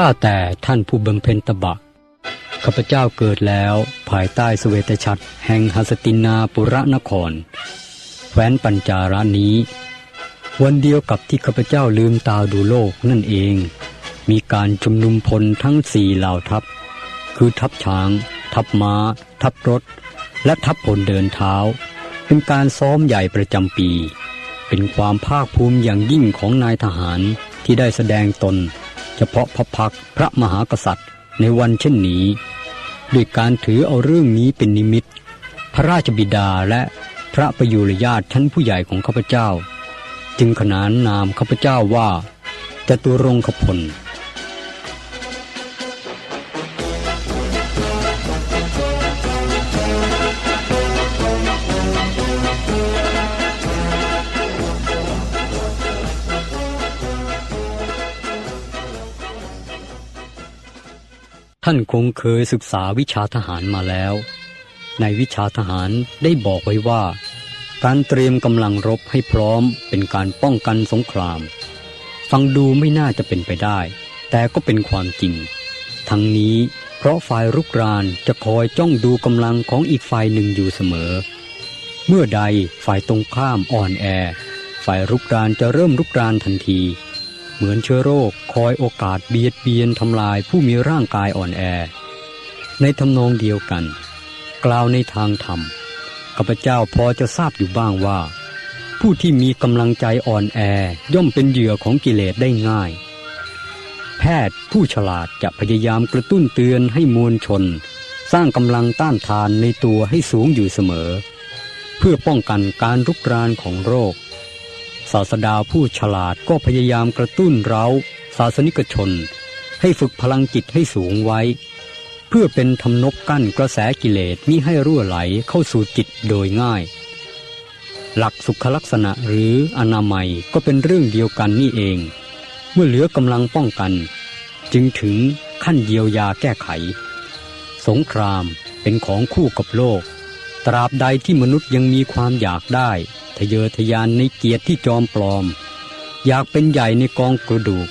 ข้าแต่ท่านผู้บำเพ็ญตบะ ข้าพเจ้าเกิดแล้วภายใต้สเวตฉัตรแห่งหัสตินาปุระนคร แคว้นปัญจารานี้ วันเดียวกับที่ข้าพเจ้าลืมตาดูโลกนั่นเอง มีการชุมนุมพลทั้งสี่เหล่าทัพ คือทัพช้าง ทัพม้า ทัพรถ และทัพพลเดินเท้า เป็นการซ้อมใหญ่ประจำปี เป็นความภาคภูมิอย่างยิ่งของนายทหารที่ได้แสดงตน เฉพาะพระพักพระมหากษัตริย์ ในวันเช่นนี้ ด้วยการถือเอาเรื่องนี้เป็นนิมิต พระราชบิดาและพระประยุรญาติชั้นผู้ใหญ่ของข้าพเจ้า จึงขนานนามข้าพเจ้าว่าจตุรงคพล ท่านคงเคยศึกษาวิชาทหารมาแล้ว ในวิชาทหารได้บอกไว้ว่า การเตรียมกำลังรบให้พร้อมเป็นการป้องกันสงคราม ฟังดูไม่น่าจะเป็นไปได้ แต่ก็เป็นความจริง ทั้งนี้เพราะฝ่ายรุกรานจะคอยจ้องดูกำลังของอีกฝ่ายหนึ่งอยู่เสมอ เมื่อใดฝ่ายตรงข้ามอ่อนแอ ฝ่ายรุกรานจะเริ่มรุกรานทันที เหมือนเชื้อโรคคอยโอกาสเบียดเบียนทำลายผู้มีร่างกายอ่อนแอ ในทำนองเดียวกัน กล่าวในทางธรรมข้าพเจ้าพอจะทราบอยู่บ้างว่า ผู้ที่มีกำลังใจอ่อนแอย่อมเป็นเหยื่อของกิเลสได้ง่าย แพทย์ผู้ฉลาดจะพยายามกระตุ้นเตือนให้มวลชน สร้างกำลังต้านทานในตัวให้สูงอยู่เสมอ เพื่อป้องกันการรุกรานของโรค ศาสดาผู้ฉลาดก็พยายามกระตุ้นเราศาสนิกชน ให้ฝึกพลังจิตให้สูงไว้ เพื่อเป็นทำนบกั้นกระแสกิเลสมิให้รั่วไหลเข้าสู่จิตโดยง่าย หลักสุขลักษณะหรืออนามัยก็เป็นเรื่องเดียวกันนี่เอง เมื่อเหลือกำลังป้องกัน จึงถึงขั้นเยียวยาแก้ไข สงครามเป็นของคู่กับโลก ตราบใดที่มนุษย์ยังมีความอยากได้ ทะเยอทะยานในเกียรติที่จอมปลอม อยากเป็นใหญ่ในกองกระดูก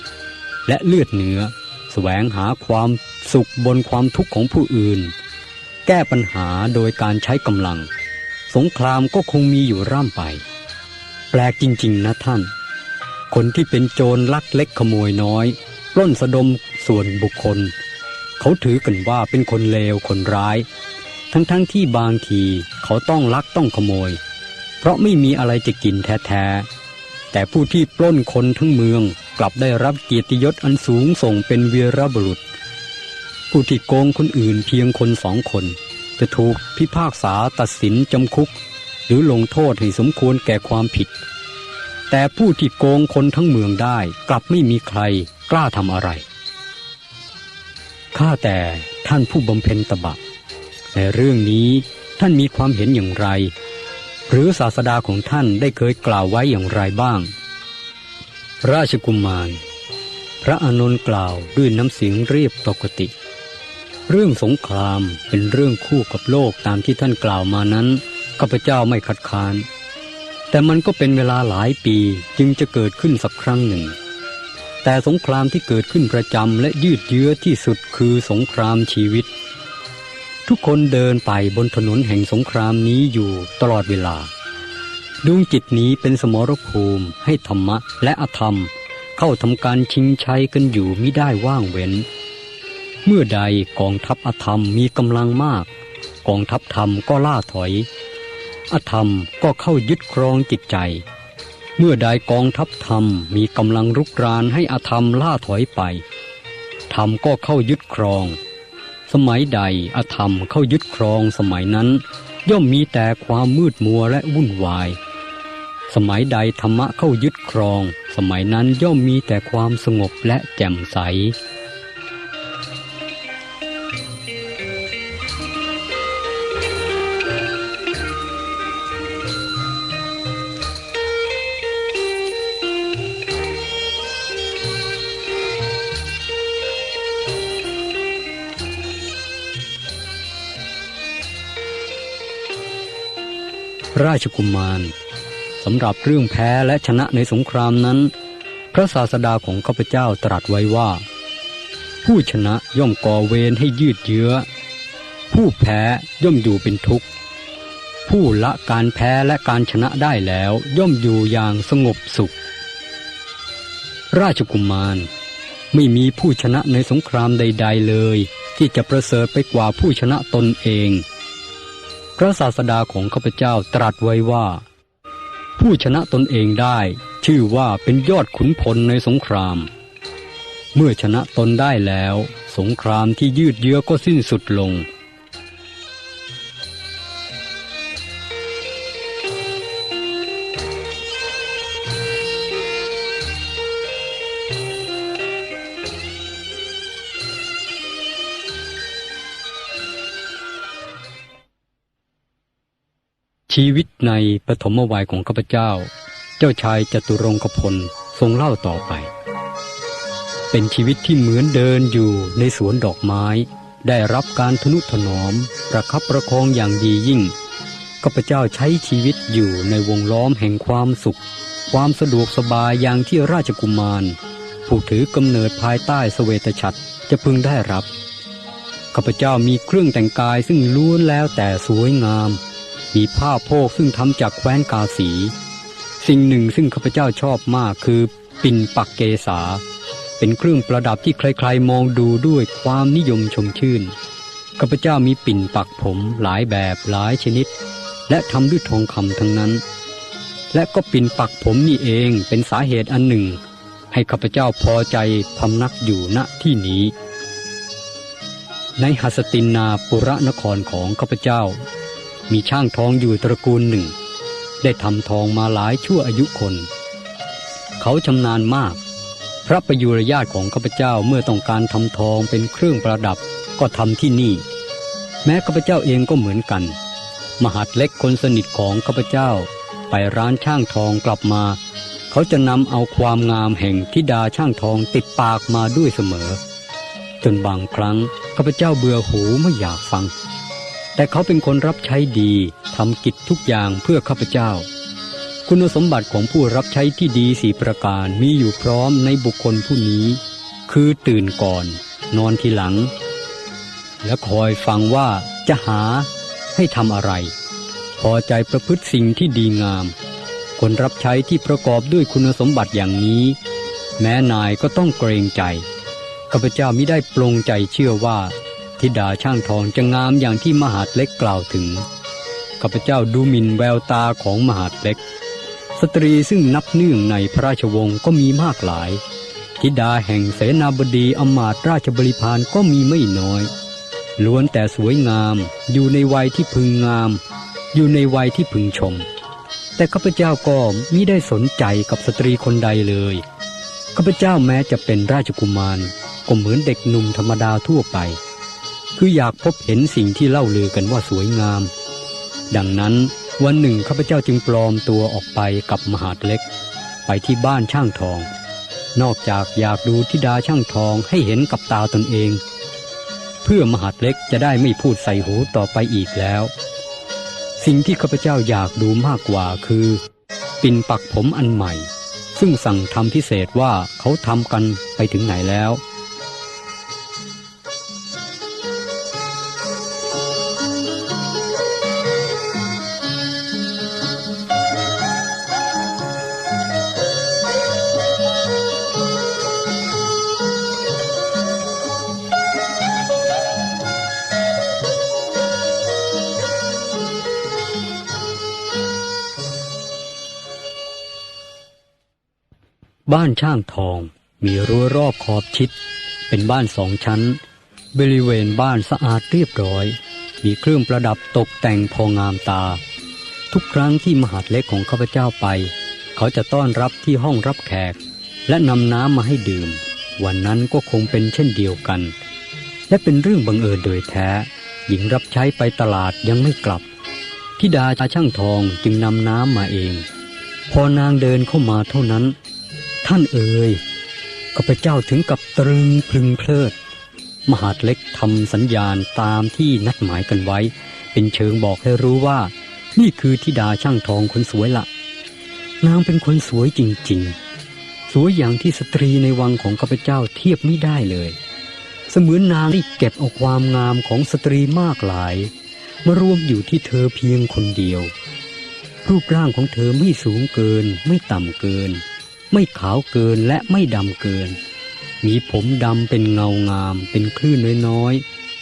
และเลือดเนื้อแสวงหาความสุขบนความทุกข์ของผู้อื่น แก้ปัญหาโดยการใช้กำลัง สงครามก็คงมีอยู่ร่ำไป แปลกจริง ๆ นะท่าน คนที่เป็นโจรลักเล็กขโมยน้อยปล้นสะดมส่วนบุคคล เขาถือกันว่าเป็นคนเลวคนร้าย ทั้งๆทที่บางทีเขาต้องลักต้องขโมย เพราะไม่มีอะไรจะกินแท้ๆ แต่ผู้ที่ปล้นคนทั้งเมืองกลับได้รับเกียรติยศอันสูงส่งเป็นเวีรบุรุษ ผู้ที่โกงคนอื่นเพียงคนสองคน จะถูกพิพากษาตัดสินจำคุก หรือลงโทษให้สมควรแก่ความผิด แต่ผู้ที่โกงคนทั้งเมืองได้กลับไม่มีใครกล้าทำอะไรข้าแต่ท่านผู้บำเพ็ญตบะ ในเรื่องนี้ท่านมีความเห็นอย่างไร หรือศาสดาของท่านได้เคยกล่าวไว้อย่างไรบ้าง ราชกุมาร พระอานนท์กล่าวด้วยน้ำเสียงเรียบปกติ เรื่องสงครามเป็นเรื่องคู่กับโลกตามที่ท่านกล่าวมานั้นข้าพเจ้าไม่คัดค้าน แต่มันก็เป็นเวลาหลายปีจึงจะเกิดขึ้นสักครั้งหนึ่ง แต่สงครามที่เกิดขึ้นประจำและยืดเยื้อที่สุดคือสงครามชีวิต ทุกคนเดินไปบนถนนแห่งสงครามนี้อยู่ตลอดเวลา ดวงจิตนี้เป็นสมรภูมิให้ธรรมะและอธรรม เข้าทำการชิงชัยกันอยู่มิได้ว่างเว้น เมื่อใดกองทัพอธรรมมีกำลังมาก กองทัพธรรมก็ล่าถอย อธรรมก็เข้ายึดครองจิตใจ เมื่อใดกองทัพธรรมมีกำลังรุกรานให้อธรรมล่าถอยไปธรรมก็เข้ายึดครอง สมัยใดอธรรมเข้ายึดครองสมัยนั้น ย่อมมีแต่ความมืดมัวและวุ่นวาย สมัยใดธรรมะเข้ายึดครอง สมัยนั้นย่อมมีแต่ความสงบและแจ่มใส ราชกุมารสำหรับเรื่องแพ้และชนะในสงครามนั้น พระศาสดาของข้าพเจ้าตรัสไว้ว่า ผู้ชนะย่อมก่อเวรให้ยืดเยื้อ ผู้แพ้ย่อมอยู่เป็นทุกข์ ผู้ละการแพ้และการชนะได้แล้วย่อมอยู่อย่างสงบสุข ราชกุมารไม่มีผู้ชนะในสงครามใด ๆเลย ที่จะประเสริฐไปกว่าผู้ชนะตนเอง พระศาสดาของข้าพเจ้าตรัสไว้ว่า ผู้ชนะตนเองได้ ชื่อว่าเป็นยอดขุนพลในสงคราม เมื่อชนะตนได้แล้ว สงครามที่ยืดเยื้อก็สิ้นสุดลง ชีวิตในปฐมวัยของข้าพเจ้า เจ้าชายจตุรงคพลทรงเล่าต่อไป เป็นชีวิตที่เหมือนเดินอยู่ในสวนดอกไม้ ได้รับการทนุถนอม ประคับประคองอย่างดียิ่งข้าพเจ้าใช้ชีวิตอยู่ในวงล้อมแห่งความสุข ความสะดวกสบายอย่างที่ราชกุมาร ผู้ถือกำเนิดภายใต้สเวตฉัตรจะพึงได้รับข้าพเจ้ามีเครื่องแต่งกายซึ่งล้วนแล้วแต่สวยงาม มีผ้าโพกซึ่งทำจากแคว้นกาสี สิ่งหนึ่งซึ่งข้าพเจ้าชอบมากคือ ปิ่นปักเกษา เป็นเครื่องประดับที่ใครๆ มองดูด้วยความนิยมชมชื่นข้าพเจ้ามีปิ่นปักผมหลายแบบหลายชนิด และทำด้วยทองคำทั้งนั้น และก็ปิ่นปักผมนี่เองเป็นสาเหตุอันหนึ่ง ให้ข้าพเจ้าพอใจพำนักอยู่ณที่นี้ในหัสตินนาปุระนครของข้าพเจ้า มีช่างทองอยู่ตระกูลหนึ่ง ได้ทำทองมาหลายชั่วอายุคน เขาชำนาญมาก พระประยุรญาติของข้าพเจ้าเมื่อต้องการทำทองเป็นเครื่องประดับก็ทำที่นี่ แม้ข้าพเจ้าเองก็เหมือนกัน มหาดเล็กคนสนิทของข้าพเจ้า ไปร้านช่างทองกลับมา เขาจะนำเอาความงามแห่งทิดาช่างทองติดปากมาด้วยเสมอ จนบางครั้งข้าพเจ้าเบื่อหูไม่อยากฟัง แต่เขาเป็นคนรับใช้ดีทำกิจทุกอย่างเพื่อข้าพเจ้า คุณสมบัติของผู้รับใช้ที่ดีสีประการมีอยู่พร้อมในบุคคลผู้นี้ คือตื่นก่อน นอนทีหลัง และคอยฟังว่าจะหาให้ทำอะไร พอใจประพฤติสิ่งที่ดีงาม คนรับใช้ที่ประกอบด้วยคุณสมบัติอย่างนี้ แม้นายก็ต้องเกรงใจข้าพเจ้ามิได้ปรงใจเชื่อว่า ธิดาช่างทองจะงามอย่างที่มหาดเล็กกล่าวถึงข้าพเจ้าดูหมิ่นแววตาของมหาดเล็ก สตรีซึ่งนับเนื่องในพระราชวงศ์ก็มีมากหลาย ธิดาแห่งเสนาบดีอำมาตย์ราชบริพารก็มีไม่น้อย ล้วนแต่สวยงาม อยู่ในวัยที่พึงงาม อยู่ในวัยที่พึงชม แต่ข้าพเจ้าก็มิได้สนใจกับสตรีคนใดเลยข้าพเจ้าแม้จะเป็นราชกุมารก็เหมือนเด็กหนุ่มธรรมดาทั่วไป คืออยากพบเห็นสิ่งที่เล่าลือกันว่าสวยงาม ดังนั้นวันหนึ่งข้าพเจ้าจึงปลอมตัวออกไปกับมหาดเล็ก ไปที่บ้านช่างทอง นอกจากอยากดูทิดาช่างทองให้เห็นกับตาตนเอง เพื่อมหาดเล็กจะได้ไม่พูดใส่หูต่อไปอีกแล้ว สิ่งที่ข้าพเจ้าอยากดูมากกว่าคือ ปิ่นปักผมอันใหม่ ซึ่งสั่งทำพิเศษว่าเขาทำกันไปถึงไหนแล้ว บ้านช่างทองมีรั้วรอบขอบชิด เป็นบ้านสองชั้น บริเวณบ้านสะอาดเรียบร้อย มีเครื่องประดับตกแต่งพองามตา ทุกครั้งที่มหาดเล็กของข้าพเจ้าไป เขาจะต้อนรับที่ห้องรับแขก และนำน้ำมาให้ดื่ม วันนั้นก็คงเป็นเช่นเดียวกัน และเป็นเรื่องบังเอิญโดยแท้ หญิงรับใช้ไปตลาดยังไม่กลับธิดาช่างทองจึงนำน้ำมาเอง พอนางเดินเข้ามาเท่านั้น ท่านเอ๋ยข้าพเจ้าถึงกับตรึงพลึงเพลิด มหาดเล็กทำสัญญาณตามที่นัดหมายกันไว้ เป็นเชิงบอกให้รู้ว่า นี่คือธิดาช่างทองคนสวยละนางเป็นคนสวยจริงๆ สวยอย่างที่สตรีในวังของข้าพเจ้าเทียบไม่ได้เลย เสมือนนางที่เก็บเอาความงามของสตรีมากหลาย มารวมอยู่ที่เธอเพียงคนเดียว รูปร่างของเธอไม่สูงเกินไม่ต่ำเกิน ไม่ขาวเกินและไม่ดำเกิน มีผมดำเป็นเงางาม เป็นคลื่นน้อย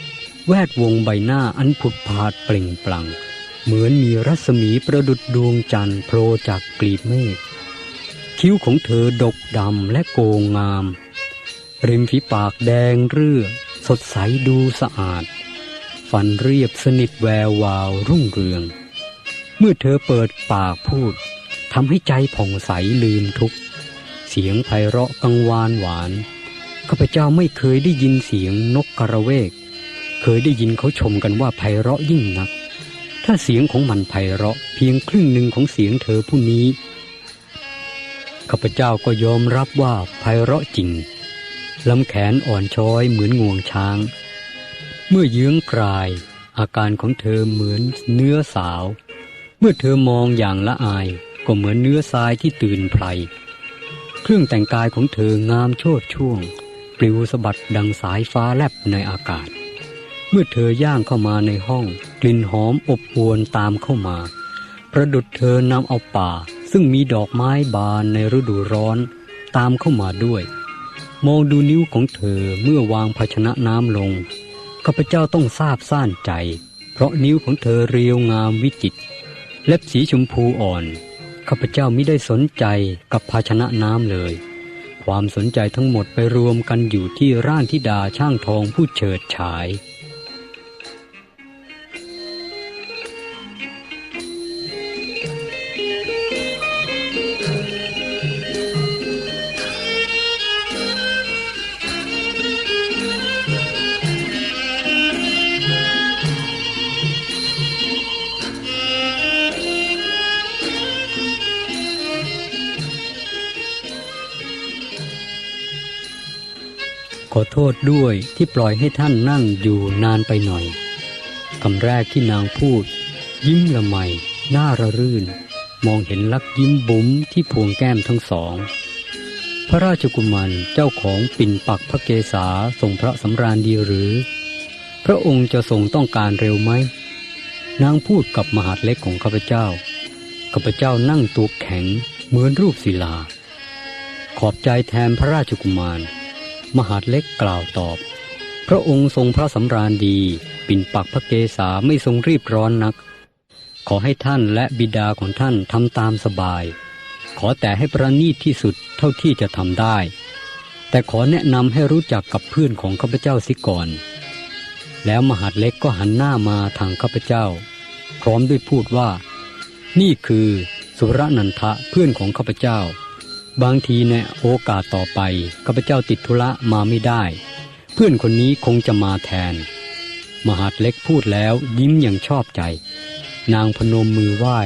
ๆ แวดวงใบหน้าอันผุดผาดเปล่งปลั่ง เหมือนมีรัศมีประดุดดวงจันทร์โผล่จากกลีบเมฆ คิ้วของเธอดกดำและโกงงาม ริมฝีปากแดงเรื่อ สดใสดูสะอาด ฟันเรียบสนิทแวววาวรุ่งเรือง เมื่อเธอเปิดปากพูดทำให้ใจผ่องใสลืมทุกข์ สียงไพเราะกังวานหวาน ข้าพเจ้าไม่เคยได้ยินเสียงนกกระเวก เคยได้ยินเขาชมกันว่าไพเราะยิ่งนัก ถ้าเสียงของมันไพเราะเพียงครึ่งหนึ่งของเสียงเธอผู้นี้ ข้าพเจ้าก็ยอมรับว่าไพเราะจริง ลำแขนอ่อนช้อยเหมือนงวงช้าง เมื่อเยื้องกลาย อาการของเธอเหมือนเนื้อสาว เมื่อเธอมองอย่างละอายก็เหมือนเนื้อทรายที่ตื่นไพร เครื่องแต่งกายของเธองามโชดช่วง ปลิวสะบัดดังสายฟ้าแลบในอากาศ เมื่อเธอย่างเข้ามาในห้อง กลิ่นหอมอบอวนตามเข้ามา ประดุดเธอนำเอาป่า ซึ่งมีดอกไม้บานในฤดูร้อน ตามเข้ามาด้วย มองดูนิ้วของเธอเมื่อวางภาชนะน้ำลงข้าพเจ้าต้องทราบซ่านใจ เพราะนิ้วของเธอเรียวงามวิจิตรเล็บสีชมพูอ่อน ข้าพเจ้าไม่ได้สนใจกับภาชนะน้ำเลย ความสนใจทั้งหมดไปรวมกันอยู่ที่ร่างทิดาช่างทองผู้เฉิดฉาย โทษด้วยที่ปล่อยให้ท่านนั่งอยู่นานไปหน่อยคำแรกที่นางพูด ยิ้มละไมหน้าระรื่น มองเห็นลักยิ้มบุ๋มที่พวงแก้มทั้งสอง พระราชกุมารเจ้าของปิ่นปักพระเกศาทรงพระสำราญดีหรือ พระองค์จะทรงต้องการเร็วไหมนางพูดกับมหาดเล็กของข้าพเจ้าข้าพเจ้านั่งตัวแข็งเหมือนรูปศิลา ขอบใจแทนพระราชกุมาร มหาดเล็กกล่าวตอบ พระองค์ทรงพระสำราญดี ปิ่นปักพระเกศาไม่ทรงรีบร้อนนัก ขอให้ท่านและบิดาของท่านทำตามสบาย ขอแต่ให้ประณีตที่สุดเท่าที่จะทำได้ แต่ขอแนะนำให้รู้จักกับเพื่อนของข้าพเจ้าสิก่อน แล้วมหาดเล็กก็หันหน้ามาทางข้าพเจ้า พร้อมด้วยพูดว่า นี่คือสุรนันทะเพื่อนของข้าพเจ้า บางทีในโอกาสต่อไปข้าพเจ้าติดธุระมาไม่ได้ เพื่อนคนนี้คงจะมาแทน มหาดเล็กพูดแล้วยิ้มอย่างชอบใจ นางพนมมือไหว้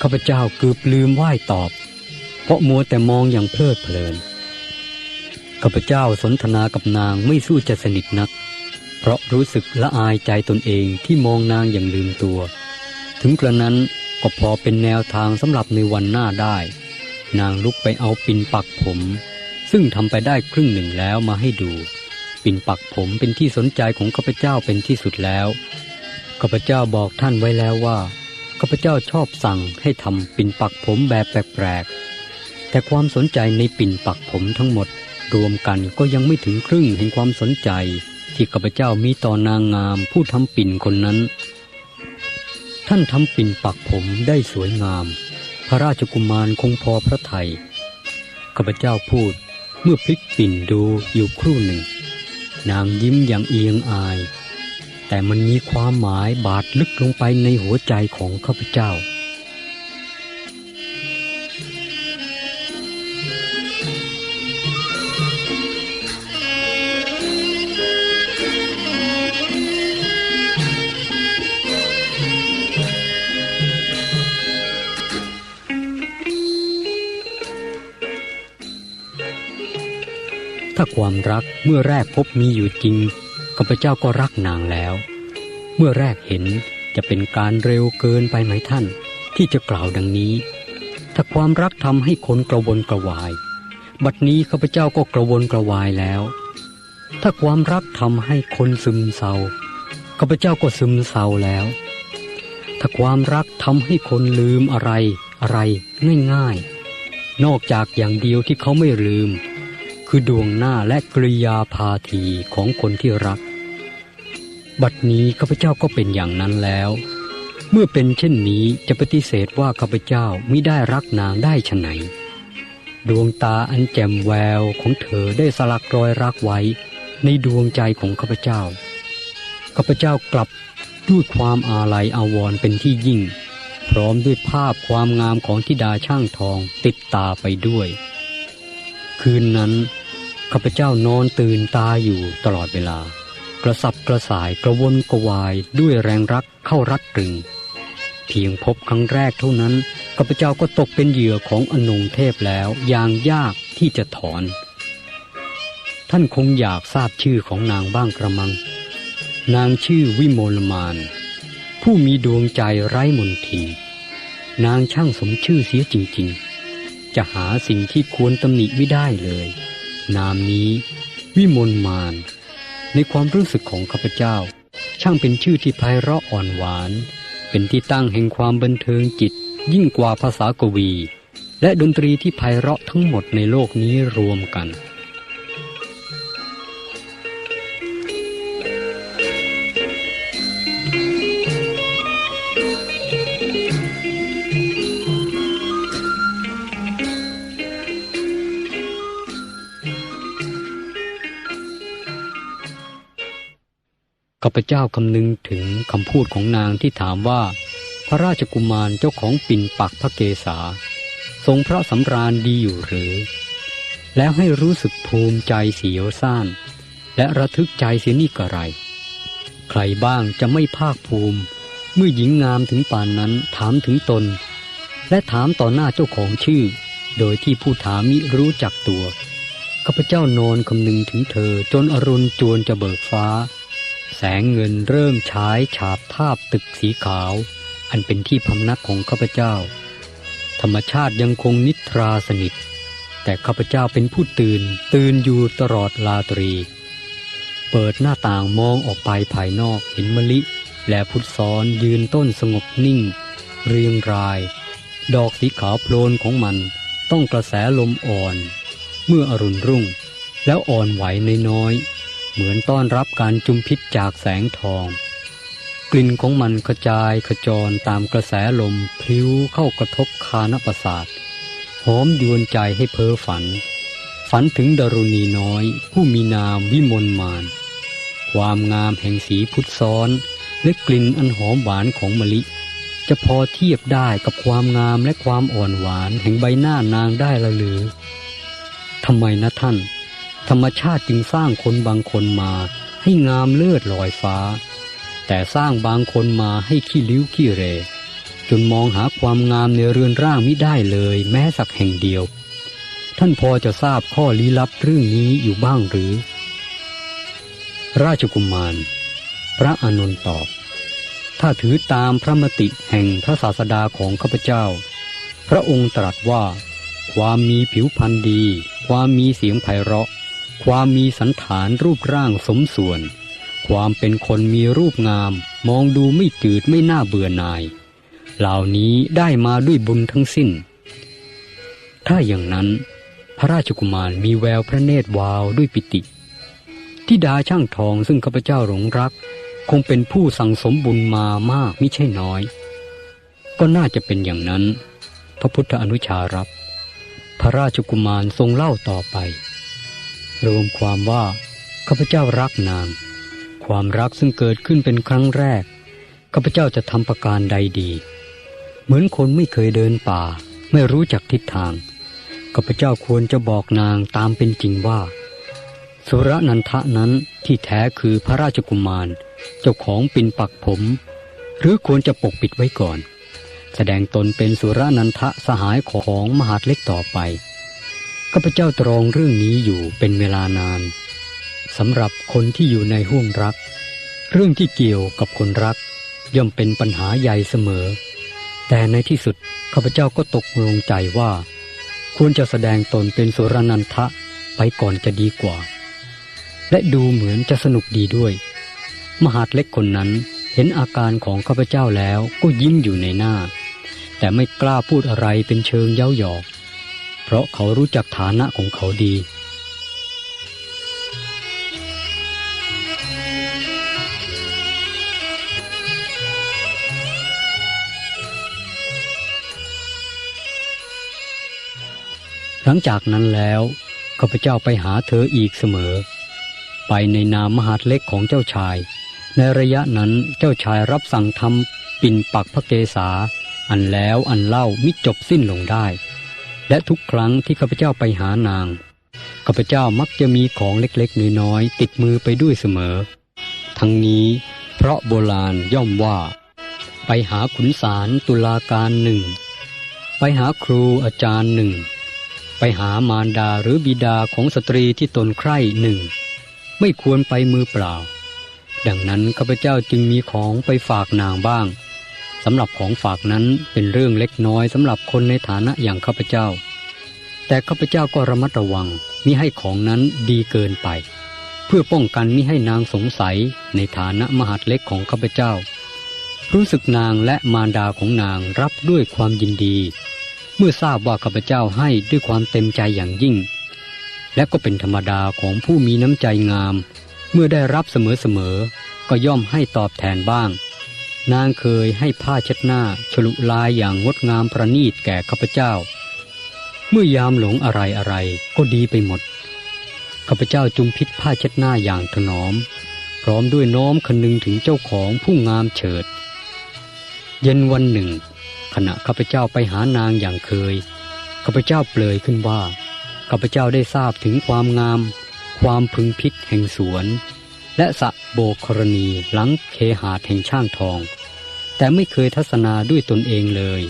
ข้าพเจ้าเกือบลืมไหว้ตอบ เพราะมัวแต่มองอย่างเพลิดเพลินข้าพเจ้าสนทนากับนางไม่สู้จะสนิทนัก เพราะรู้สึกละอายใจตนเองที่มองนางอย่างลืมตัว ถึงกระนั้นก็พอเป็นแนวทางสำหรับในวันหน้าได้ นางลุกไปเอาปิ่นปักผม ซึ่งทำไปได้ครึ่งหนึ่งแล้วมาให้ดู ปิ่นปักผมเป็นที่สนใจของข้าพเจ้าเป็นที่สุดแล้วข้าพเจ้าบอกท่านไว้แล้วว่าข้าพเจ้าชอบสั่งให้ทำปิ่นปักผมแบบแปลกๆ แต่ความสนใจในปิ่นปักผมทั้งหมด รวมกันก็ยังไม่ถึงครึ่งแห่งความสนใจ ที่ข้าพเจ้ามีต่อนางงามผู้ทำปิ่นคนนั้น ท่านทำปิ่นปักผมได้สวยงาม พระราชกุมารคงพอพระทยัยข้าพเจ้าพูดเมื่อพลิกปิ่นดูอยู่ครู่หนึ่ง นางยิ้มอย่างเอียงอาย แต่มันมีความหมายบาดลึกลงไปในหัวใจของข้าพเจ้า ความรักเมื่อแรกพบมีอยู่จริงข้าพเจ้าก็รักนางแล้ว เมื่อแรกเห็นจะเป็นการเร็วเกินไปไหมท่าน ที่จะกล่าวดังนี้ ถ้าความรักทำให้คนกระวนกระวาย บัดนี้ข้าพเจ้าก็กระวนกระวายแล้ว ถ้าความรักทำให้คนซึมเศร้าข้าพเจ้าก็ซึมเศร้าแล้ว ถ้าความรักทำให้คนลืมอะไรอะไรง่ายๆ นอกจากอย่างเดียวที่เขาไม่ลืม คือดวงหน้าและกริยาพาทีของคนที่รัก บัดนี้ข้าพเจ้าก็เป็นอย่างนั้นแล้ว เมื่อเป็นเช่นนี้จะปฏิเสธว่าข้าพเจ้ามิได้รักนางได้ฉะไหน ดวงตาอันแจ่มแววของเธอได้สลักรอยรักไว้ในดวงใจของข้าพเจ้า ข้าพเจ้ากลับด้วยความอาลัยอาวรณ์เป็นที่ยิ่ง พร้อมด้วยภาพความงามของธิดาช่างทองติดตาไปด้วย คืนนั้น ข้าพเจ้านอนตื่นตาอยู่ตลอดเวลา กระสับกระส่ายกระวนกระวายด้วยแรงรักเข้ารัดตรึง เพียงพบครั้งแรกเท่านั้นข้าพเจ้าก็ตกเป็นเหยื่อของอนงเทพแล้วอย่างยากที่จะถอน ท่านคงอยากทราบชื่อของนางบ้างกระมัง นางชื่อวิโมลมาน ผู้มีดวงใจไร้มนทินนางช่างสมชื่อเสียจริง ๆ จะหาสิ่งที่ควรตำหนิไม่ได้เลย นามนี้ วิมลมาน ในความรู้สึกของข้าพเจ้า ช่างเป็นชื่อที่ไพเราะอ่อนหวาน เป็นที่ตั้งแห่งความบันเทิงจิต ยิ่งกว่าภาษากวี และดนตรีที่ไพเราะทั้งหมดในโลกนี้รวมกัน พเจ้าคำนึงถึงคำพูดของนางที่ถามว่า พระราชกุมารเจ้าของปิ่นปักพระเกศาทรงพระสำราญดีอยู่หรือ แล้วให้รู้สึกภูมิใจเสียวซ่านและระทึกใจเสียนี่กระไร ใครบ้างจะไม่ภาคภูมิ เมื่อหญิงงามถึงป่านนั้นถามถึงตน และถามต่อหน้าเจ้าของชื่อ โดยที่ผู้ถามมิรู้จักตัวข้าพเจ้านอนคำนึงถึงเธอจนอรุณจวนจะเบิกฟ้า แสงเงินเริ่มฉายฉาบทาบตึกสีขาว อันเป็นที่พำนักของข้าพเจ้า ธรรมชาติยังคงนิทราสนิท แต่ข้าพเจ้าเป็นผู้ตื่น ตื่นอยู่ตลอดลาตรี เปิดหน้าต่างมองออกไปภายนอกเห็นมะลิ และพุทธซ้อนยืนต้นสงบนิ่ง เรียงราย ดอกสีขาวโพลนของมันต้องกระแสลมอ่อน เมื่ออรุณรุ่ง แล้วอ่อนไหวน้อยๆ เหมือนต้อนรับการจุมพิษจากแสงทอง กลิ่นของมันกระจายขจรตามกระแสลมพลิ้วเข้ากระทบคานประสาทหอมยวนใจให้เพ้อฝัน ฝันถึงดารุณีน้อย ผู้มีนามวิมลมาน ความงามแห่งสีพุทธซ้อน และกลิ่นอันหอมหวานของมะลิจะพอเทียบได้กับความงามและความอ่อนหวานแห่งใบหน้านางได้ละหรือทำไมนะท่าน ธรรมชาติจึงสร้างคนบางคนมาให้งามเลิศลอยฟ้า แต่สร้างบางคนมาให้ขี้ลิ้วขี้เร จนมองหาความงามในเรือนร่างไม่ได้เลยแม้สักแห่งเดียว ท่านพอจะทราบข้อลี้ลับเรื่องนี้อยู่บ้างหรือ ราชกุมาร พระอานนท์ตอบ ถ้าถือตามพระมติแห่งพระศาสดาของข้าพเจ้า พระองค์ตรัสว่า ความมีผิวพรรณดี ความมีเสียงไพเราะ ความมีสันฐานรูปร่างสมส่วน ความเป็นคนมีรูปงาม มองดูไม่จืดไม่น่าเบื่อหน่าย เหล่านี้ได้มาด้วยบุญทั้งสิ้น ถ้าอย่างนั้น พระราชกุมารมีแววพระเนตรวาวด้วยปิติทิดาช่างทองซึ่งข้าพเจ้าหลงรัก คงเป็นผู้สั่งสมบุญมามากมิใช่น้อย ก็น่าจะเป็นอย่างนั้น พระพุทธอนุชารับ พระราชกุมารทรงเล่าต่อไป รวมความว่าข้าพเจ้ารักนาง ความรักซึ่งเกิดขึ้นเป็นครั้งแรกข้าพเจ้าจะทำประการใดดี เหมือนคนไม่เคยเดินป่า ไม่รู้จักทิศทางข้าพเจ้าควรจะบอกนางตามเป็นจริงว่า สุรนันทะนั้นที่แท้คือพระราชกุมาร เจ้าของปินปักผม หรือควรจะปกปิดไว้ก่อน แสดงตนเป็นสุรนันทะสหายของมหาดเล็กต่อไป ข้าพเจ้าตรองเรื่องนี้อยู่เป็นเวลานานสำหรับคนที่อยู่ในห่วงรัก เรื่องที่เกี่ยวกับคนรัก ย่อมเป็นปัญหาใหญ่เสมอ แต่ในที่สุดข้าพเจ้าก็ตกลงใจว่า ควรจะแสดงตนเป็นสุรนันทะไปก่อนจะดีกว่า และดูเหมือนจะสนุกดีด้วย มหาดเล็กคนนั้นเห็นอาการของข้าพเจ้าแล้วก็ยิ้มอยู่ในหน้า แต่ไม่กล้าพูดอะไรเป็นเชิงเย้าหยอก เพราะเขารู้จักฐานะของเขาดี หลังจากนั้นแล้วข้าพเจ้าไปหาเธออีกเสมอ ไปในนามมหาดเล็กของเจ้าชาย ในระยะนั้นเจ้าชายรับสั่งทำปิ่นปักพระเกศาอันแล้วอันเล่ามิจบสิ้นลงได้ และทุกครั้งที่ข้าพเจ้าไปหานางข้าพเจ้ามักจะมีของเล็กๆ น้อยๆติดมือไปด้วยเสมอ ทั้งนี้เพราะโบราณย่อมว่า ไปหาขุนศาลตุลาการหนึ่ง ไปหาครูอาจารย์หนึ่ง ไปหามารดาหรือบิดาของสตรีที่ตนใคร่หนึ่ง ไม่ควรไปมือเปล่า ดังนั้นข้าพเจ้าจึงมีของไปฝากนางบ้างำหรับของฝากนั้นเป็นเรื่องเล็กน้อยสำหรับคนในฐานะอย่างข้าพเจ้า แต่ข้าพเจ้าก็ระมัดระวังมิให้ของนั้นดีเกินไป เพื่อป้องกันมิให้นางสงสัยในฐานะมหาดเล็กของข้าพเจ้า รู้สึกนางและมารดาของนางรับด้วยความยินดี เมื่อทราบว่าข้าพเจ้าให้ด้วยความเต็มใจอย่างยิ่ง และก็เป็นธรรมดาของผู้มีน้ำใจงาม เมื่อได้รับเสมอๆก็ย่อมให้ตอบแทนบ้าง นางเคยให้ผ้าเช็ดหน้าฉลุลายอย่างงดงามประณีตแก่ข้าพเจ้า เมื่อยามหลงอะไรอะไรก็ดีไปหมดข้าพเจ้าจุมพิษผ้าเช็ดหน้าอย่างถนอม พร้อมด้วยน้อมคนึงถึงเจ้าของผู้งามเฉิด เย็นวันหนึ่ง ขณะข้าพเจ้าไปหานางอย่างเคยข้าพเจ้าเปลยขึ้นว่าข้าพเจ้าได้ทราบถึงความงาม ความพึงพิษแห่งสวน และสะโบกรณีหลังเคหาแห่งช่างทอง แต่ไม่เคยทัศนาด้วยตนเองเลย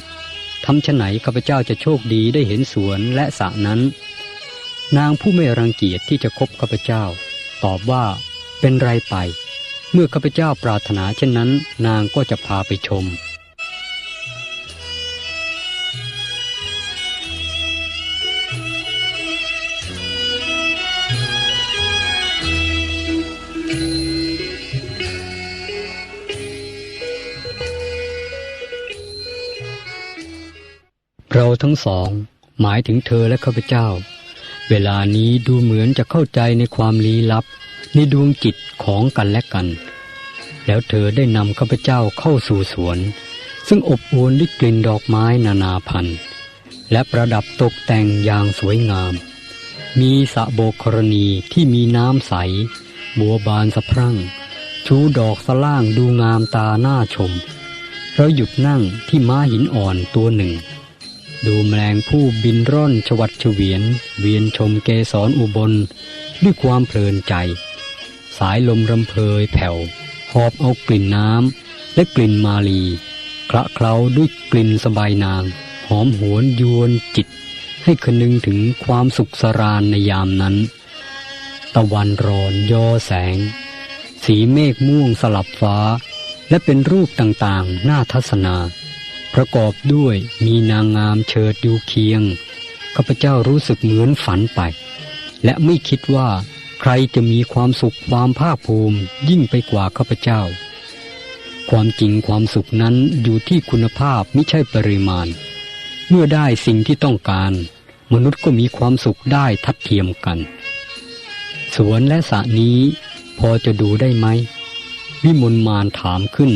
ทำฉไหนข้าพเจ้าจะโชคดีได้เห็นสวนและสระนั้น นางผู้ไม่รังเกียจที่จะคบข้าพเจ้า ตอบว่าเป็นไรไป เมื่อข้าพเจ้าปรารถนาเช่นนั้น นางก็จะพาไปชม เราทั้งสองหมายถึงเธอและข้าพเจ้า เวลานี้ดูเหมือนจะเข้าใจในความลี้ลับ ในดวงจิตของกันและกัน แล้วเธอได้นำข้าพเจ้าเข้าสู่สวน ซึ่งอบอวลด้วยกลิ่นดอกไม้นานาพันธุ์ และประดับตกแต่งอย่างสวยงาม มีสะโบกกรณีที่มีน้ำใส บัวบานสะพรั่ง ชูดอกสล่างดูงามตาหน้าชม เราหยุดนั่งที่ม้าหินอ่อนตัวหนึ่ง ดูแมลงผู้บินร่อนชวัดเฉวียน เวียนชมเกสรอุบล ด้วยความเพลินใจ สายลมรำเพยแผ่ว หอบเอากลิ่นน้ำและกลิ่นมาลีคละเคล้าด้วยกลิ่นสบายนาง หอมหวนยวนจิต ให้คนึงถึงความสุขสรานในยามนั้น ตะวันรอนย่อแสง สีเมฆม่วงสลับฟ้า และเป็นรูปต่างๆน่าทัศนา ประกอบด้วยมีนางงามเชิดอยู่เคียงข้าพเจ้ารู้สึกเหมือนฝันไป และไม่คิดว่าใครจะมีความสุขความภาคภูมิยิ่งไปกว่าข้าพเจ้า ความจริงความสุขนั้นอยู่ที่คุณภาพไม่ใช่ปริมาณ เมื่อได้สิ่งที่ต้องการ มนุษย์ก็มีความสุขได้ทัดเทียมกัน สวนและสระนี้พอจะดูได้ไหมวิมลมานถามขึ้น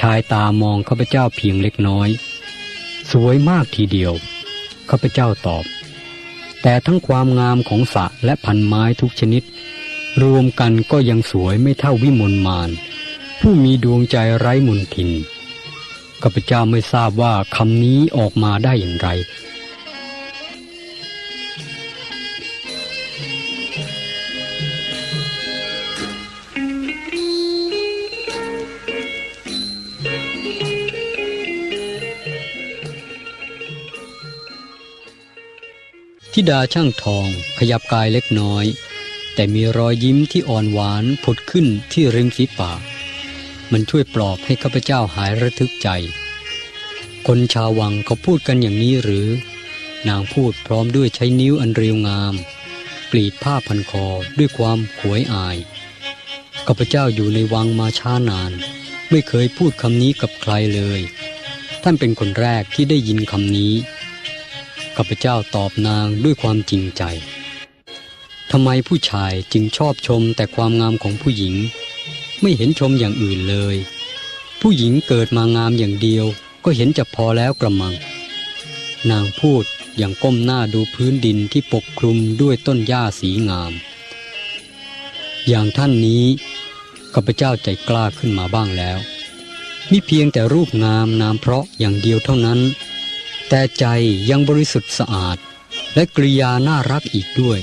ชายตามองข้าพเจ้าเพียงเล็กน้อย สวยมากทีเดียวข้าพเจ้าตอบ แต่ทั้งความงามของสระและพันไม้ทุกชนิด รวมกันก็ยังสวยไม่เท่าวิมลมานผู้มีดวงใจไร้มนทินข้าพเจ้าไม่ทราบว่าคำนี้ออกมาได้อย่างไร ทิดาช่างทองขยับกายเล็กน้อย แต่มีรอยยิ้มที่อ่อนหวานผุดขึ้นที่ริมฝีปาก มันช่วยปลอบให้ข้าพเจ้าหายระทึกใจ คนชาววังเขาพูดกันอย่างนี้หรือ นางพูดพร้อมด้วยใช้นิ้วอันเรียวงาม กรีดผ้าพันคอด้วยความขวยอายข้าพเจ้าอยู่ในวังมาช้านาน ไม่เคยพูดคำนี้กับใครเลย ท่านเป็นคนแรกที่ได้ยินคำนี้ ข้าพเจ้าตอบนางด้วยความจริงใจทำไมผู้ชายจึงชอบชมแต่ความงามของผู้หญิง ไม่เห็นชมอย่างอื่นเลย ผู้หญิงเกิดมางามอย่างเดียว ก็เห็นจะพอแล้วกระมัง นางพูดอย่างก้มหน้าดูพื้นดินที่ปกคลุมด้วยต้นหญ้าสีงาม อย่างท่านนี้ข้าพเจ้าใจกล้าขึ้นมาบ้างแล้วมิเพียงแต่รูปงามนามเพราะอย่างเดียวเท่านั้น แต่ใจยังบริสุทธิ์สะอาดและกริยาน่ารักอีกด้วย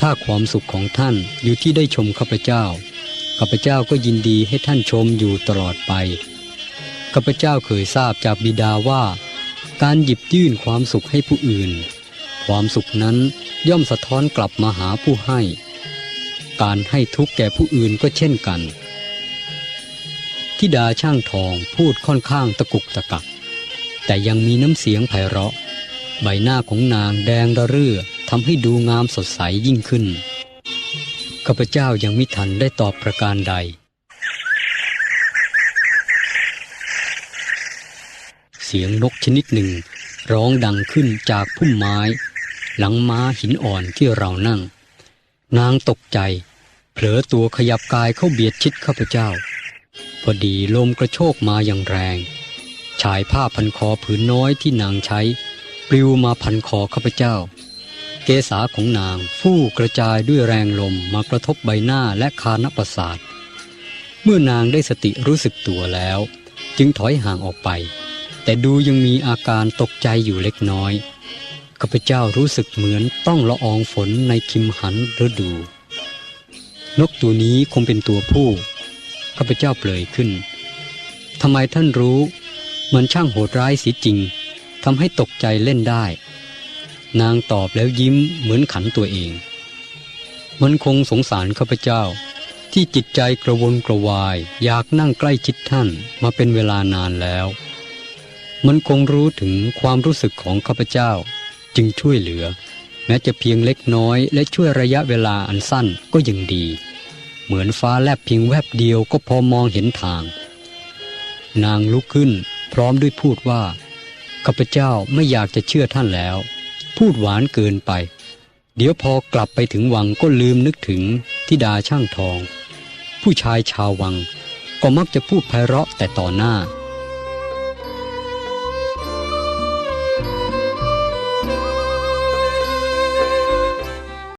ถ้าความสุขของท่านอยู่ที่ได้ชมข้าพเจ้าข้าพเจ้าก็ยินดีให้ท่านชมอยู่ตลอดไปข้าพเจ้าเคยทราบจากบิดาว่า การหยิบยื่นความสุขให้ผู้อื่น ความสุขนั้นย่อมสะท้อนกลับมาหาผู้ให้ การให้ทุกข์แก่ผู้อื่นก็เช่นกันทิดาช่างทองพูดค่อนข้างตะกุกตะกัก แต่ยังมีน้ำเสียงไพเราะ ใบหน้าของนางแดงระเรื่อทำให้ดูงามสดใสยิ่งขึ้นข้าพเจ้ายังไม่ทันได้ตอบประการใด เสียงนกชนิดหนึ่ง ร้องดังขึ้นจากพุ่มไม้ หลังม้าหินอ่อนที่เรานั่ง นางตกใจ เผลอตัวขยับกายเข้าเบียดชิดข้าพเจ้า พอดีลมกระโชกมาอย่างแรง ชายผ้าพันคอผืนน้อยที่นางใช้ ปลิวมาพันคอข้าพเจ้า เกษาของนางฟู่กระจายด้วยแรงลมมากระทบใบหน้าและคานประสาท เมื่อนางได้สติรู้สึกตัวแล้ว จึงถอยห่างออกไป แต่ดูยังมีอาการตกใจอยู่เล็กน้อยข้าพเจ้ารู้สึกเหมือนต้องละอองฝนในคิมหันฤดู นกตัวนี้คงเป็นตัวผู้ข้าพเจ้าเปลยขึ้นทำไมท่านรู้ มันช่างโหดร้ายสิจริงทำให้ตกใจเล่นได้ นางตอบแล้วยิ้มเหมือนขันตัวเอง มันคงสงสารข้าพเจ้า ที่จิตใจกระวนกระวาย อยากนั่งใกล้ชิดท่านมาเป็นเวลานานแล้ว มันคงรู้ถึงความรู้สึกของข้าพเจ้า จึงช่วยเหลือ แม้จะเพียงเล็กน้อย และช่วยระยะเวลาอันสั้นก็ยังดี เหมือนฟ้าแลบเพียงแวบเดียวก็พอมองเห็นทาง นางลุกขึ้น พร้อมด้วยพูดว่าข้าพเจ้าไม่อยากจะเชื่อท่านแล้ว พูดหวานเกินไป เดี๋ยวพอกลับไปถึงวังก็ลืมนึกถึงทิดาช่างทอง ผู้ชายชาววังก็มักจะพูดไพเราะแต่ต่อหน้า